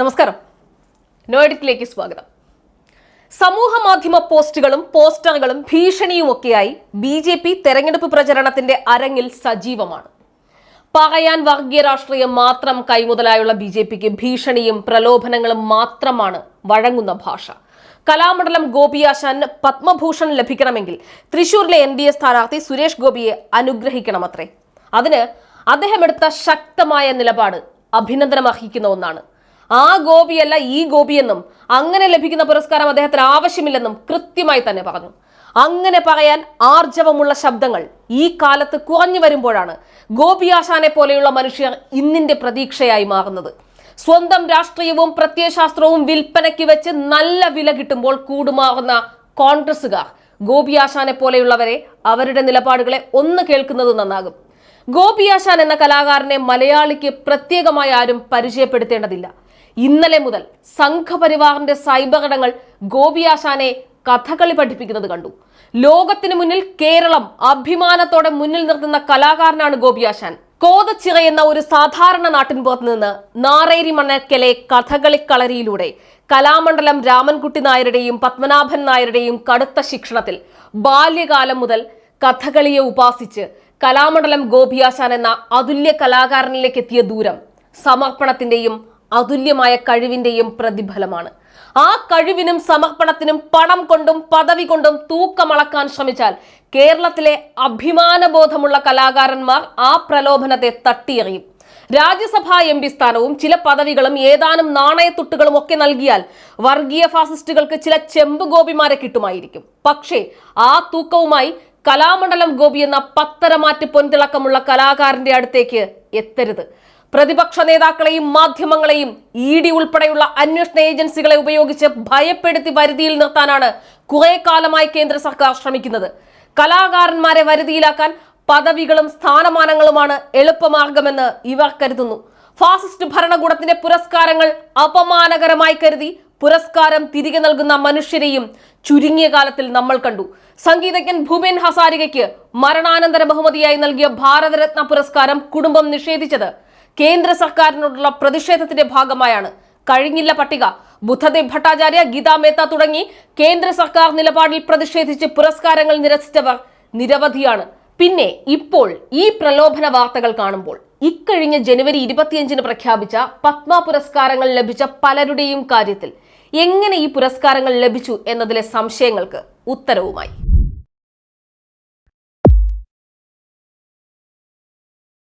നമസ്കാരം. നോയിഡിറ്റിലേക്ക് സ്വാഗതം. സമൂഹ മാധ്യമ പോസ്റ്റുകളും പോസ്റ്ററുകളും ഭീഷണിയുമൊക്കെയായി ബി ജെ പി തെരഞ്ഞെടുപ്പ് പ്രചരണത്തിന്റെ അരങ്ങിൽ സജീവമാണ്. പറയാൻ വർഗീയ രാഷ്ട്രീയം മാത്രം കൈമുതലായുള്ള ബി ജെ പിക്ക് ഭീഷണിയും പ്രലോഭനങ്ങളും മാത്രമാണ് വഴങ്ങുന്ന ഭാഷ. കലാമണ്ഡലം ഗോപിയാശാന് പത്മഭൂഷൺ ലഭിക്കണമെങ്കിൽ തൃശൂരിലെ എൻ ഡി എ സ്ഥാനാർത്ഥി സുരേഷ് ഗോപിയെ അനുഗ്രഹിക്കണമത്രേ. അതിന് അദ്ദേഹം എടുത്ത ശക്തമായ നിലപാട് അഭിനന്ദനം അർഹിക്കുന്ന ഒന്നാണ്. ആ ഗോപിയല്ല ഈ ഗോപിയെന്നും അങ്ങനെ ലഭിക്കുന്ന പുരസ്കാരം അദ്ദേഹത്തിന് ആവശ്യമില്ലെന്നും കൃത്യമായി തന്നെ പറഞ്ഞു. അങ്ങനെ പറയാൻ ആർജവമുള്ള ശബ്ദങ്ങൾ ഈ കാലത്ത് കുറഞ്ഞു വരുമ്പോഴാണ് ഗോപിയാശാനെ പോലെയുള്ള മനുഷ്യർ ഇന്നിന്റെ പ്രതീക്ഷയായി മാറുന്നത്. സ്വന്തം രാഷ്ട്രീയവും പ്രത്യയശാസ്ത്രവും വിൽപ്പനയ്ക്ക് വെച്ച് നല്ല വില കിട്ടുമ്പോൾ കൂടുമാറുന്ന കോൺഗ്രസുകാർ ഗോപിയാശാനെ പോലെയുള്ളവരെ അവരുടെ നിലപാടുകളെ ഒന്ന് കേൾക്കുന്നത് നന്നാകും. ഗോപിയാശാൻ എന്ന കലാകാരനെ മലയാളിക്ക് പ്രത്യേകമായി ആരും പരിചയപ്പെടുത്തേണ്ടതില്ല. ഇന്നലെ മുതൽ സംഘപരിവാറിന്റെ സൈബർ ഇടങ്ങൾ ഗോപിയാശാനെ കഥകളി പഠിപ്പിക്കുന്നത് കണ്ടു. ലോകത്തിന് മുന്നിൽ കേരളം അഭിമാനത്തോടെ മുന്നിൽ നിർത്തുന്ന കലാകാരനാണ് ഗോപിയാശാൻ. കോതച്ചിറ എന്ന ഒരു സാധാരണ നാട്ടിൻപുറത്ത് നിന്ന് നാറേരി മണ്ണക്കലെ കഥകളിക്കളരിയിലൂടെ കലാമണ്ഡലം രാമൻകുട്ടി നായരുടെയും പത്മനാഭൻ നായരുടെയും കടുത്ത ശിക്ഷണത്തിൽ ബാല്യകാലം മുതൽ കഥകളിയെ ഉപാസിച്ച് കലാമണ്ഡലം ഗോപിയാശാൻ എന്ന അതുല്യ കലാകാരനിലേക്ക് എത്തിയ ദൂരം സമർപ്പണത്തിന്റെയും അതുല്യമായ കഴിവിന്റെയും പ്രതിഫലമാണ്. ആ കഴിവിനും സമർപ്പണത്തിനും പണം കൊണ്ടും പദവി കൊണ്ടും തൂക്കമളക്കാൻ ശ്രമിച്ചാൽ കേരളത്തിലെ അഭിമാനബോധമുള്ള കലാകാരന്മാർ ആ പ്രലോഭനത്തെ തട്ടിയെറിയും. രാജ്യസഭാ എം പി സ്ഥാനവും ചില പദവികളും ഏതാനും നാണയത്തുട്ടുകളും ഒക്കെ നൽകിയാൽ വർഗീയ ഫാസിസ്റ്റുകൾക്ക് ചില ചെമ്പ് ഗോപിമാരെ കിട്ടുമായിരിക്കും. പക്ഷേ ആ തൂക്കവുമായി കലാമണ്ഡലം ഗോപി എന്ന പത്തരമാറ്റ് പൊൻതിളക്കമുള്ള കലാകാരന്റെ അടുത്തേക്ക് എത്തരുത്. പ്രതിപക്ഷ നേതാക്കളെയും മാധ്യമങ്ങളെയും ഇ ഡി ഉൾപ്പെടെയുള്ള അന്വേഷണ ഏജൻസികളെ ഉപയോഗിച്ച് ഭയപ്പെടുത്തി വരുതിയിൽ നിർത്താനാണ് കുറെ കാലമായി കേന്ദ്ര സർക്കാർ ശ്രമിക്കുന്നത്. കലാകാരന്മാരെ വരുതിയിലാക്കാൻ പദവികളും സ്ഥാനമാനങ്ങളുമാണ് എളുപ്പമാർഗമെന്ന് ഇവർ കരുതുന്നു. ഫാസിസ്റ്റ് ഭരണകൂടത്തിന്റെ പുരസ്കാരങ്ങൾ അപമാനകരമായി കരുതി പുരസ്കാരം തിരികെ നൽകുന്ന മനുഷ്യരെയും ചുരുങ്ങിയ കാലത്തിൽ നമ്മൾ കണ്ടു. സംഗീതജ്ഞൻ ഭൂപേൻ ഹസാരികയ്ക്ക് മരണാനന്തര ബഹുമതിയായി നൽകിയ ഭാരതരത്ന പുരസ്കാരം കുടുംബം നിഷേധിച്ചത് കേന്ദ്ര സർക്കാരിനോടുള്ള പ്രതിഷേധത്തിന്റെ ഭാഗമായാണ്. കഴിഞ്ഞില്ല പട്ടിക. ബുദ്ധദേവ് ഭട്ടാചാര്യ ഗീതാ മേത്ത തുടങ്ങി കേന്ദ്ര സർക്കാർ നിലപാടിൽ പ്രതിഷേധിച്ച് പുരസ്കാരങ്ങൾ നിരസിച്ചവർ നിരവധിയാണ്. പിന്നെ ഇപ്പോൾ ഈ പ്രലോഭന വാർത്തകൾ കാണുമ്പോൾ ഇക്കഴിഞ്ഞ ജനുവരി ഇരുപത്തിയഞ്ചിന് പ്രഖ്യാപിച്ച പത്മ പുരസ്കാരങ്ങൾ ലഭിച്ച പലരുടെയും കാര്യത്തിൽ എങ്ങനെ ഈ പുരസ്കാരങ്ങൾ ലഭിച്ചു എന്നതിലെ സംശയങ്ങൾക്ക് ഉത്തരവുമായി.